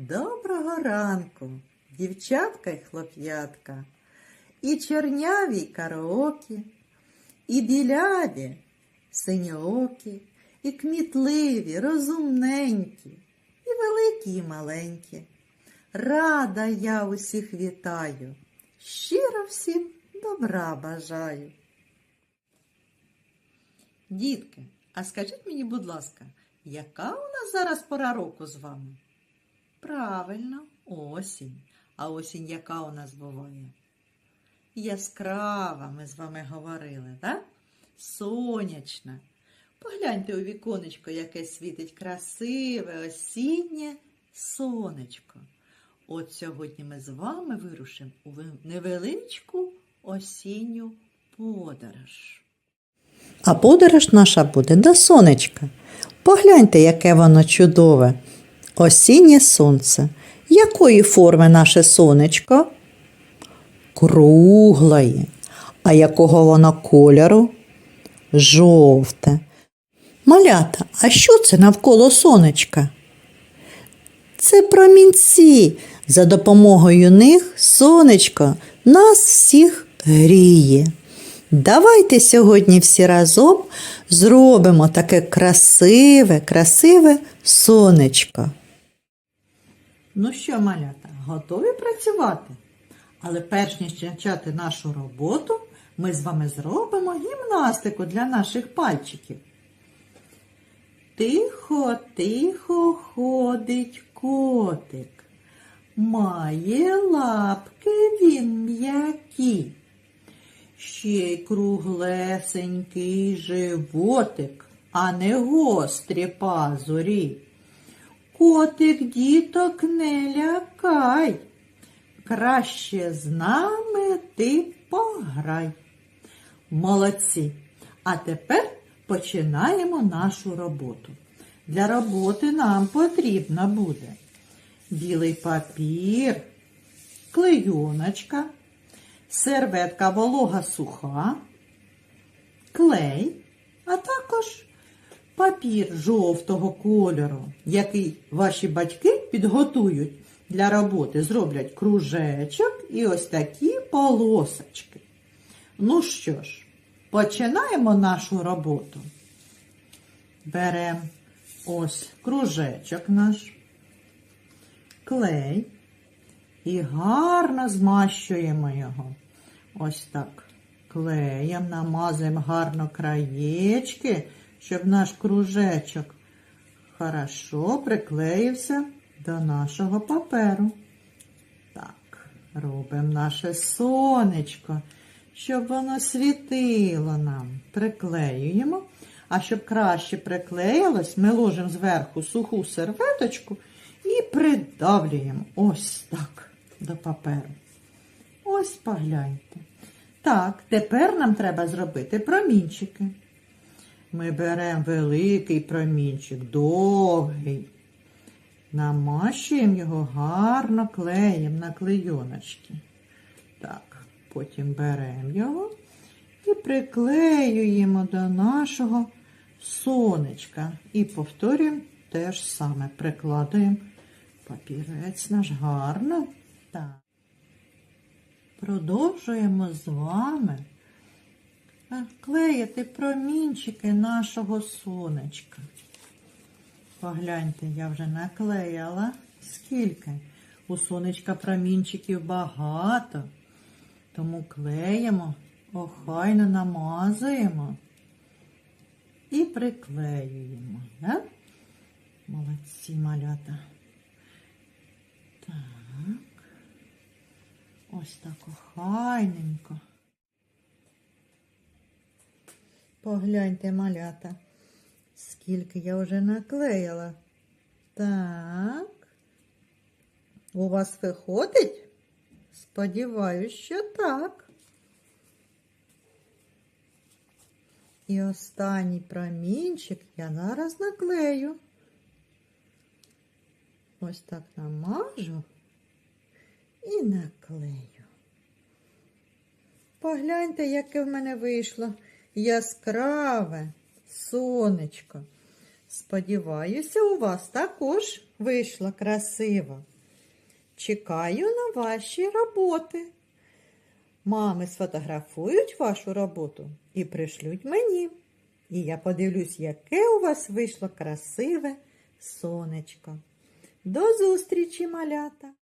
Доброго ранку, дівчатка й хлоп'ятка, і чорняві караокі, і біляві, синьоокі, і кмітливі, розумненькі, і великі, і маленькі. Рада я усіх вітаю, щиро всім добра бажаю. Дітки, а скажіть мені, будь ласка, яка у нас зараз пора року з вами? Правильно, осінь. А осінь яка у нас буває? Яскрава, ми з вами говорили, так? Сонячна. Погляньте у віконечко, яке світить красиве осіннє сонечко. От сьогодні ми з вами вирушимо у невеличку осінню подорож. А подорож наша буде до сонечка. Погляньте, яке воно чудове. Осіннє сонце. Якої форми наше сонечко? Круглої. А якого воно кольору? Жовте. Малята, а що це навколо сонечка? Це промінці. За допомогою них сонечко нас всіх гріє. Давайте сьогодні всі разом зробимо таке красиве, красиве сонечко. Ну що, малята, готові працювати? Але перш ніж почати нашу роботу, ми з вами зробимо гімнастику для наших пальчиків. Тихо, тихо ходить котик. Має лапки він м'які. Ще й круглесенький животик, а не гострі пазурі. Котик діток не лякай. Краще з нами ти пограй. Молодці. А тепер починаємо нашу роботу. Для роботи нам потрібно буде білий папір, клейоночка, серветка волога суха, клей, а також папір жовтого кольору, який ваші батьки підготують для роботи. Зроблять кружечок і ось такі полосочки. Ну що ж, починаємо нашу роботу. Беремо ось кружечок наш, клей і гарно змащуємо його. Ось так. Клеєм намазуємо гарно краєчки, щоб наш кружечок хорошо приклеївся до нашого паперу. Так, робимо наше сонечко, щоб воно світило нам. Приклеюємо. А щоб краще приклеїлось, ми ложимо зверху суху серветочку і придавлюємо ось так до паперу. Ось погляньте. Так, тепер нам треба зробити промінчики. Ми беремо великий промінчик, довгий. Намащуємо його гарно клеєм на клейоночки. Так, потім беремо його і приклеюємо до нашого сонечка. І повторюємо те ж саме. Прикладаємо папірець наш гарно. Так. Продовжуємо з вами клеїти промінчики нашого сонечка. Погляньте, я вже наклеяла. Скільки? У сонечка промінчиків багато. Тому клеїмо, охайно намазуємо і приклеюємо. Да? Молодці малята. Так. Ось так охайненько. Погляньте, малята, скільки я вже наклеїла. Так. У вас виходить? Сподіваюсь, що так. І останній промінчик я зараз наклею. Ось так намажу і наклею. Погляньте, яке в мене вийшло яскраве сонечко. Сподіваюся, у вас також вийшло красиво. Чекаю на ваші роботи. Мами сфотографують вашу роботу і пришлють мені. І я подивлюсь, яке у вас вийшло красиве сонечко. До зустрічі, малята!